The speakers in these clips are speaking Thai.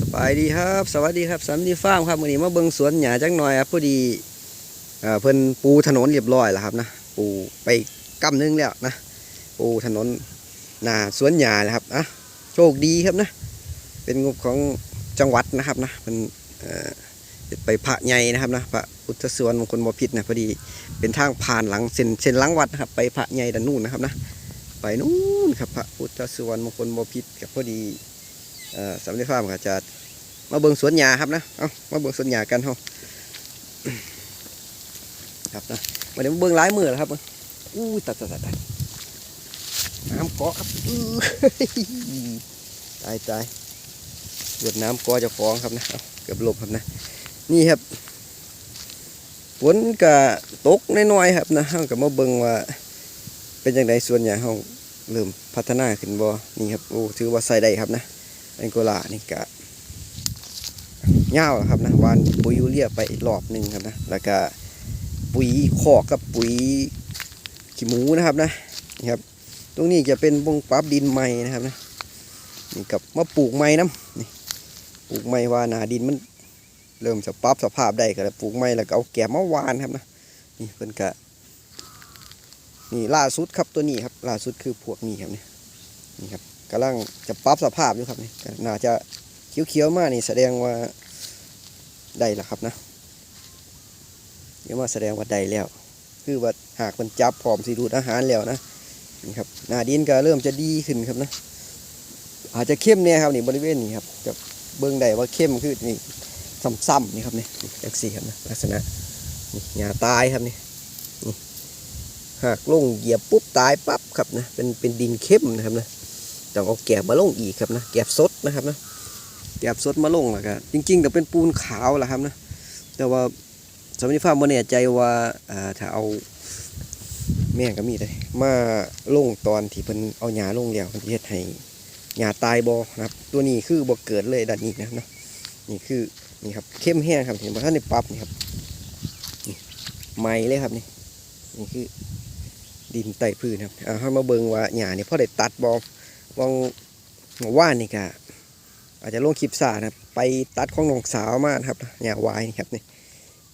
สบายดีครับ สวัสดีครับสันดีฟาร์มครับวันนี้มาเบิ่งสวนหญ้าจักหน่อยครับพอดีเพิ่นปูถนนเรียบร้อยแล้วครับนะปูไปกำนึงแล้วนะปูถนนหน้าสวนหญ้าแล้วครับนะโชคดีครับนะเป็นงบของจังหวัดนะครับนะเป็นไปพระใหญ่นะครับนะพระพุทสวนมงคลบพิษนะพอดีเป็นทางผ่านหลังเส้นเส้นหลังวัดนะครับ ไปพระใหญ่ด้านนู้นนะครับนะไปนู้นครับพระพุทสวนมงคลบพิษกับพอดี สำเร็จฟาร์มก็จะมาเบิ่งสวนหญ้าครับนะเอามาเบิ่งสวนหญ้ากันเฮาครับนะมาเดี๋ยวเบิ่งหลายมือแล้วครับอู้ตัดตัดตัดตัดน้ำเกาะครับอือตายตายเกิดน้ำเกาะจะฟ้องครับนะเกือบหลบครับนะ นี่ครับฝนก็ตกน้อยๆครับนะเฮาก็มาเบิ่งว่า เป็นจังไดสวนหญ้าเฮาเริ่มพัฒนาขึ้นบ่นี่ครับโอ้ถือว่าใส่ได้ครับนะ แองโกลานี่กะเงาครับนะวานปุ๋ยยูเรียไปรอบหนึ่งครับนะแล้วก็ปุ๋ยคอกกับปุ๋ยขี้หมูนะครับนะนี่ครับ ตรงนี้จะเป็นบงปรับดินใหม่นะครับนะนี่กับมาปลูกใหม่น้ำนี่ปลูกใหม่ว่านาดินมันเริ่มจะปรับสภาพได้ก็แล้วปลูกใหม่แล้วก็เอาแกบมาวานครับนะนี่เพิ่นกะนี่ล่าสุดครับตัวนี้ครับล่าสุดคือพวกนี้ครับนี่นี่ครับ กำลังจะปรับสภาพอยู่ครับนี่น่าจะเขียวๆมากนี่แสดงว่าได้ล้วครับนะเดี๋ยวมาแสดงว่าได้แล้ว คือว่าหากมันจับพร้อมสิดูดอาหารแล้วนะนี่ครับหน้าดินก็เริ่มจะดีขึ้นครับนะ อาจจะเข้มเนี่ยครับนี่บริเวณนี้ครับจะเบิ่งได้ว่าเข้มคือนี่ซ้ำๆนี่ครับนี่จังสี่ครับนะลักษณะนี่หญ้าตายครับนี่นี่หากลงเหยียบปุ๊บตายปั๊บครับนะเป็นเป็นดินเข้มนะครับนะ ต้องเอาแกบมาลงอีกครับนะแกบสดนะครับนะแกบสดมาลงแล้วก็จริงๆแต่เป็นปูนขาวแหละครับนะแต่ว่าสมัยฟ้าร์มบ่แน่ใจว่าถ้าเอาแม่งก็มีเลยมาลงตอนที่เพิ่นเอาหญ้าลงแล้วเพิ่นเฮ็ดให้หญ้าตายบ่นะครับ ตัวนี้คือบ่เกิดเลยด้านนี้นะครับนะนี่คือนี่ครับเข้มแห้งครับเห็นบ่ทันได้ปรับนี่ครับนี่ใหม่เลยครับนี่นี่คือดินใต้พื้นครับเอาเฮามาเบิ่งว่าหญ้านี่พอได้ตัดบ่ วังว่านนี่กะอาจจะลงคลิปสานะไปตัดของน้องสาวมานะครับเนี่ยวายนี่ครับนี่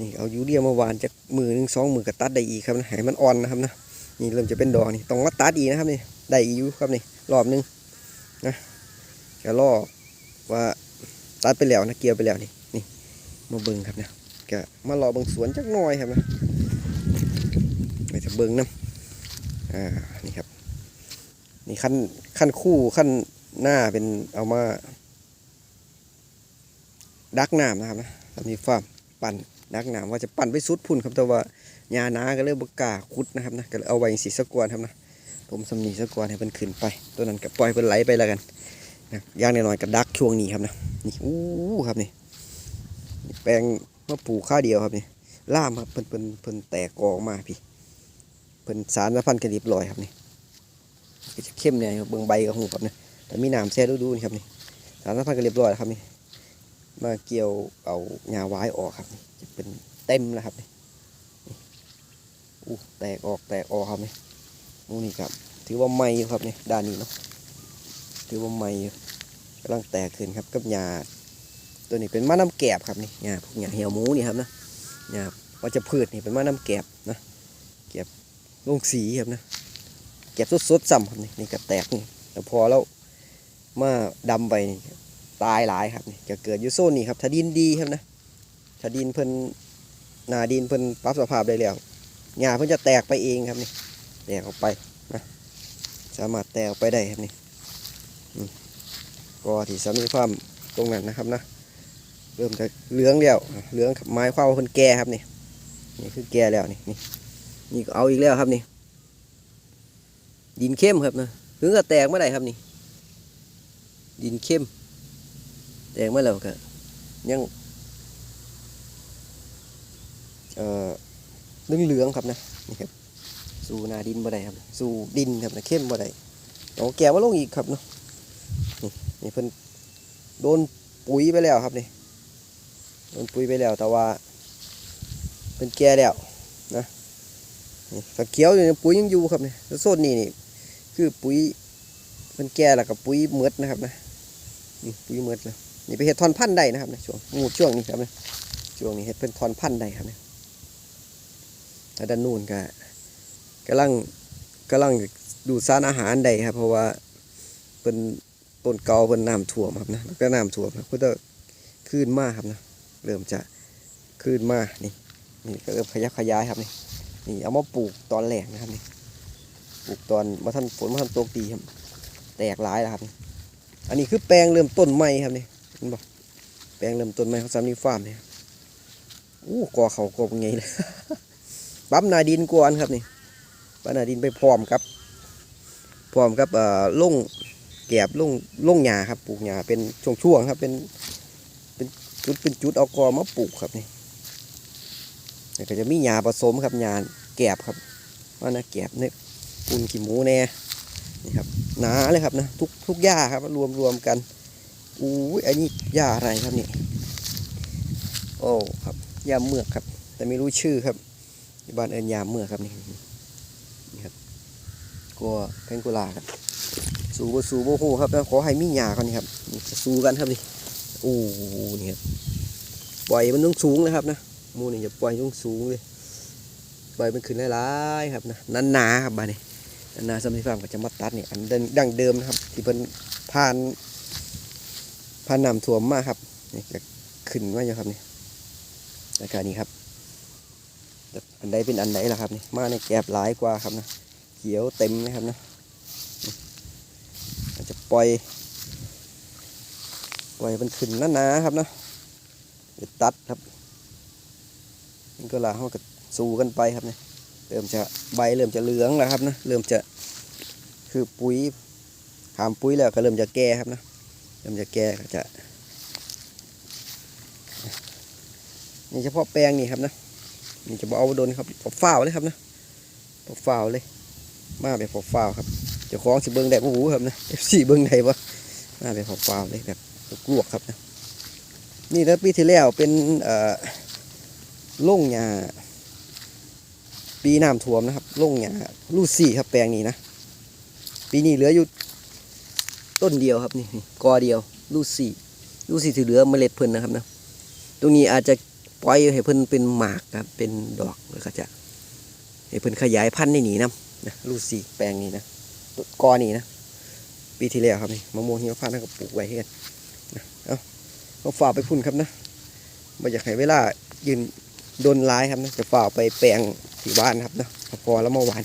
นี่เอายูเรียมาวานจากมือหนึ่งสองมือก็ตัดได้อีกครับนะให้มันอ่อนนะครับนะนี่เริ่มจะเป็นดอกนี่ต้องมาตัดอีกนะครับนี่ได้อีกอยู่ครับนี่รอบหนึงนะจะล่อว่าตัดไปแล้วนะเกี่ยวไปแล้วนี่นี่มาเบิ้งครับนะก็มารอเบิ้งสวนจักหน่อยครับนะไปจะเบิ้งน้ำอ่านี่ครับ นี่ขั้นขั้นคู่ขั้นหน้าเป็นเอามา ดักน้ำนะครับนะตอนนี้ฟาร์มปั่นดักน้ำว่าจะปั่นไปสุดพุ่นครับแต่ว่ายานาก็เลยบกาคุดนะครับนะก็เลยเอาไว้สีสกวนครับนะผมสำนีสกวนให้มันขึ้นไป ตัวนั้นก็ปล่อยเป็นไหลไปแล้วกันนะย่างน้อยๆก็ดักช่วงนี้ครับนะนี่อู้ครับนี่แปลงมะปลูกข้าเดียวครับนี่ล่ามครับเพิ่นเพิ่นเพิ่นแตกออกมาพี่เพิ่นสารพันกระดิบลอยครับนี่ ก็จะเข้มเนี่ยเบื้องใบกับหูครับเนี่ยแต่มีน้ำแช่ดูๆนี่ครับนี่สารพัดก็เรียบร้อยแล้วครับนี่มาเกี่ยวเอาหญ้าไว้ออกครับจะเป็นเต็มแล้วครับนี่อู้แตกออกแตกออกครับนี่นู่นนี่ครับ ถือว่าใหม่ครับนี่ด้านนี้เนาะถือว่าใหม่อยู่กำลังแตกขึ้นครับกับหญ้าตัวนี้เป็นมะน้ำแกบครับนี่หญ้าพวกหญ้าเหี่ยวหมูนี่ครับนะหญ้าว่าจะพืชนี่เป็นมะน้ำแกบนะแกบลงสีครับนะ เก็บสดๆซ้ำครับนี่นี่ก็แตกนี่แต่พอแล้วมาดำไปตายหลายครับนี่จะเกิดอยู่โซนนี้ครับถ้าดินดีครับนะถ้าดินเพิ่นนาดินเพิ่นปรับสภาพได้แล้วหญ้าเพิ่นจะแตกไปเองครับนี่แตกออกไปนะสามารถแตกออกไปได้ครับนี่นี่ก็ที่สามีความตรงนั้นนะครับนะเริ่มจะเหลืองแล้วเหลืองไม้ความว่าเพิ่นแก่ครับนี่นี่คือแก่แล้วนี่นี่นี่ก็เอาอีกแล้วครับนี่ ดินเข้มครับนะถึงก็แตกเมื่อไหร่ครับนี่ ดินเข้ม แตกเมื่อไหร่ก็ยังเอ่อเหลืองเหลืองๆครับนะนี่ครับสู่นาดินบ่ได้ครับ สู่ดินครับนะเข้มบ่ได้เอาแก้วมาลงอีกครับเนาะนี่นี่เพิ่นโดนปุ๋ยไปแล้วครับนี่โดนปุ๋ยไปแล้วแต่ว่าเป็นแก่แล้วนะนี่ฝักเขียวอยู่ในปุ๋ยยังอยู่ครับนี่แล้วโซนนี้นี่ คือปุ๋ยมันแก่แล้วกับปุ๋ยเมือดนะครับนะนี่ปุ๋ยเมือดแล้วนี่ไปเห็ดทอนพันธุ์ได้นะครับในช่วงงูช่วงนี้ครับเนี่ยช่วงนี้เห็ดเป็นทอนพันธุ์ได้ครับเนี่ยแต่ด้านนู้นก็กำลังกำลังดูสารอาหารได้ครับ เพราะว่าเป็นต้นเกาเป็นน้ำท่วมครับนะแล้วก็น้ำท่วมครับก็จะขึ้นมากครับนะเริ่มจะขึ้นมากนี่นี่ก็เริ่มขยับขยายครับนี่นี่เอามาปลูกตอนแรกนะครับนี่ ปลูกตอนมาท่านฝนมาท่านตกดีครับ แตกหลายแล้วครับ อันนี้คือแปลงเริ่มต้นใหม่ครับนี่เห็นบ่แปลงเริ่มต้นใหม่ของสามีฟาร์มเนี่ยอู้กอเขากอเป็นไงเลยปั๊มนาดินกวนครับนี่ปั๊มนาดินไปพร้อมครับพร้อมกับเอ่อล่งแกบล่งล่งหญ้าครับปลูกหญ้าเป็นช่วงๆครับเป็นเป็นจุดเป็นจุดเอากอมาปลูกครับนี่แล้วก็จะมีหญ้าผสมครับหญ้าแกบครับว่านะแกบเนี่ย ปูนขี้หมูแน่นี่ครับหนาเลยครับนะทุกทุกหญ้าครับรวมรวมกันอู้ยอันนี้หญ้าอะไรครับนี่โอ้ครับหญ้าเมือกครับ แต่ไม่รู้ชื่อครับบ้านเอิญหญ้าเมือกครับนี่นี่ครับกัวแพงกุลาครับสูบสูบโหครับนะขอให้มีหญ้าก่อนนี่ครับนี่จะสูกันครับนี่โอ้นี่ครับปล่อยมันต้องสูงเลยครับนะมูนี่จะปล่อยต้องสูงเลยปล่อยมันขึ้นหลายๆครับนะนันหนาครับบ้านนี้ นาสมัยฟาร์มก็จะมาตัดนี่อันเดิมดั้งเดิมนะครับ ที่เพิ่นผ่านผ่านน้ำท่วมมาครับนี่จะขึ้นมาอยู่ครับนี่รายการนี้ครับอันใดเป็นอันใดล่ะครับนี่มาในแกบหลายกว่าครับนะเขียวเต็มนะครับนะนี่อาจจะปล่อยปล่อยมันขึ้นหนาๆครับนะเดี๋ยวตัดครับนี่ก็ลาเขาก็สู้กันไปครับเนี่ย เริ่มจะใบเริ่มจะเหลืองแล้วครับนะเริ่มจะคือปุ๋ยหามปุ๋ยแล้วก็เริ่มจะแก่ครับนะเริ่มจะแก่ก็จะนี่เฉพาะแปลงนี่ครับนะนี่จะเอาโดนครับฝฝ้าวเลยครับนะฝฝ้าวเลย มาแบบฝฝ้าวครับเจ้าของสิเบิ้งได้โอ้โหครับนะเอฟซีเบิ้งได้ปะมาแบบฝฝ้าวเลยแบบลวกครับนะนี่แล้วปีที่แล้วเป็นเอ่อล่งหญ้า ปีน้ำท่วมนะครับลงหญ้าลูกสี่ครับแปลงนี้นะ ปีนี้เหลืออยู่ต้นเดียวครับนี่กอเดียวลูกสี่ลูกสี่ที่เหลือเมล็ดเพิ่นนะครับนะ ตรงนี้อาจจะปล่อยให้เพิ่นเป็นหมากครับเป็นดอกแล้วก็จะให้เพิ่นขยายพันธุ์ในหนีนะนะลูกสี่แปลงนี้นะกอนี้นะ ปีที่แล้วครับนี่มะม่วงหิมพานต์นั่นก็ปลูกไว้ให้กันนะเอาเอาฝากไปพุ่นครับนะไมาอยากให้เวลายืนโดนร้ายครับนะจะฝากไปแปลง ที่บ้านครับนะพอแล้วเมื่อวาน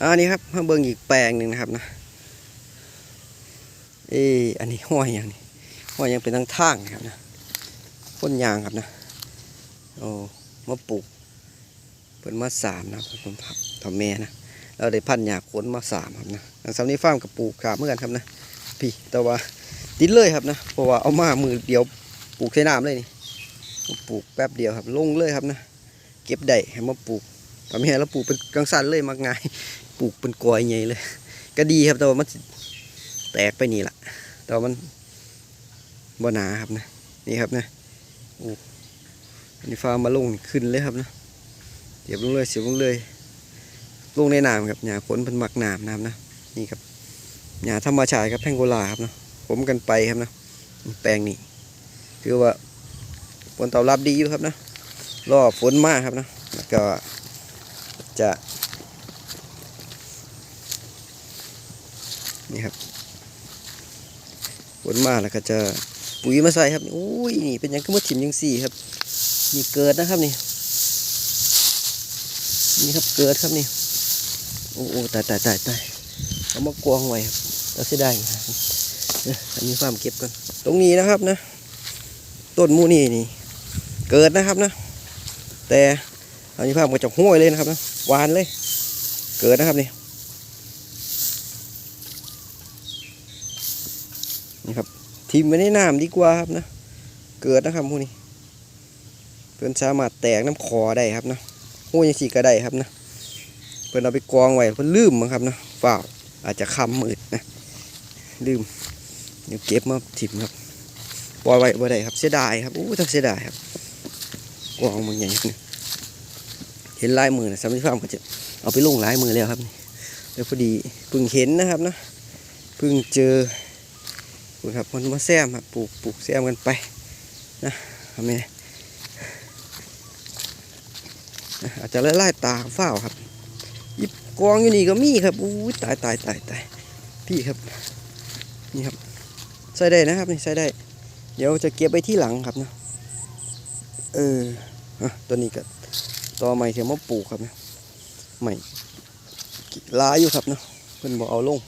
อันนี้ครับมเบิ่งอีกแปลงหนึ่งนะครับนะเอออันนี้ห้อยอย่างนี้ห้อยยังเป็นทั้งทางนะครับนะต้นยางครับนะโอ้มาปลูกเปิดมาสามนะครับผมทำทำแม่นะเราได้พันหยาขนมาสามครับนะทางสำนี้ฟาร์มกับปลูกขาเหมือนกันครับนะพี่แต่ว่าติดเลยครับนะเพราะว่าเอามามือเดียวปลูกใช้น้ำเลยนี่ปลูกแป๊บเดียวครับลงเลยครับนะ เก็บได้ให้มาปลูกทำให้เราปลูกเป็นกังสันเลยมากง่ายปลูกเป็นกอยใหญ่เลย ก็ดีครับแต่ว่ามันแตกไปนี่แหละแต่ว่ามันบ่หนาครับนะนี่ครับนะโอ้อันนี้ฟ้ามาลงขึ้นเลยครับนะเสียบลงเลยเสียบลงเลยลงในน้ำครับหญ้าฝนเป็นหมักน้ำน้ำนะนี่ครับหญ้าธรรมชาติครับแพงโกลาครับนะผมกันไปครับนะแปลงนี้คือว่าผลตอบรับดีอยู่ครับนะ รอฝนมากครับนะแล้วก็จะนี่ครับฝนมากแล้วก็จะปุ๋ยมาใส่ครับอุ้ยนี่เป็นยังก็มาถิ่มยังสี่ครับนี่เกิดนะครับนี่นี่ครับเกิดครับนี่โอ้โอ้ตายตายตายตายเอามากวางไว้ครับเราเสียดายครับเอ้ยอันนี้ฟาร์มเก็บกันตรงนี้นะครับนะ ต้นมูนี่นี่ เกิดนะครับนะ แต่อันนี้ภาพมาจากห้วยเลยนะครับนะหวานเลย เกิดนะครับนี่นี่ครับทิมไว้ในน้ำดีกว่าครับนะ เกิดนะครับพวกนี้เพื่อนสามารถแตกน้ำคอได้ครับนะห้วยยังสีก็ได้ครับนะเพื่อนเอาไปกองไว้เพื่อนลืมมั้งครับนะเปล่าอาจจะคำมืดนะลืมเดี๋ยวเก็บมาทิมครับปล่อยไว้บ่ได้ครับเสียดายครับอู้ถ้าเสียดายครับ กองมันใหญ่เนี่ยเห็นลายมือนะสามีฟาร์มก็จะเอาไปลงลายมือแล้วครับแล้วพอดีเพิ่งเห็นนะครับนะเพิ่งเจอคุณครับมันมาแซมครับปลูกปลูกแซมกันไปนะทำไมนะอาจจะไล่ตาเฝ้าครับยิบกองอยู่นี่ก็มีครับอู้ตายตายตายตายพี่ครับนี่ครับใส่ได้นะครับนี่ใส่ได้ เดี๋ยวจะเก็บไปที่หลังครับนะ เอออะตัวนี้ก็ต่อใหม่เทียมมาปลูกครับเนะใหม่หลายอยู่ครับเนาะเพิ่นบอกเอาลง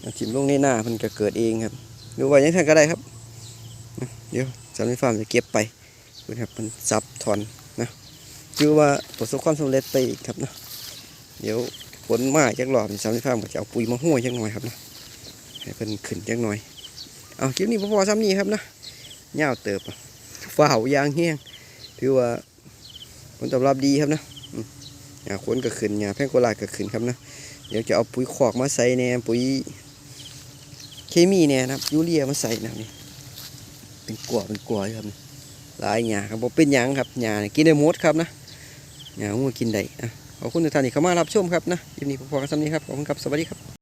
เอาถิ่มลงในหน้าเพิ่นก็เกิดเองครับหรือว่ายังไงก็ได้ครับ เดี๋ยวสามนิฟาร์มจะเก็บไปนะครับมันซับถอนนะคือว่าประสบความสำเร็จไปอีกครับนะเดี๋ยวผลมาจากหลอดสามนิฟาร์มก็จะเอาปุ๋ยมาห้วยจักหน่อยครับนะให้เพิ่นขึ้นจักหน่อยเอาคลิปนี้พอๆซ้ำนี้ครับนะยาวเติบอะฝ้าวยางเฮี้ยง ถือว่าผลตอบรับดีครับนะหญ้าขนก็ขึ้นหญ้าแพงโกลาดก็ขึ้นครับนะ เดี๋ยวจะเอาปุ๋ยขอกมาใส่แน่ปุ๋ยเคมีเนี่ยนะครับยูเรียมาใส่นะนี่เป็นกลัวเป็นกลัวครับหลายหญ้าครับบ่เป็นหยังครับหญ้านี่กินได้หมดครับนะหญ้าหัวกินได้อะขอบคุณทุกท่านที่เข้ามารับชมครับนะคลิปนี้พอๆกันซ้ำนี้ครับขอบคุณครับสวัสดีครับ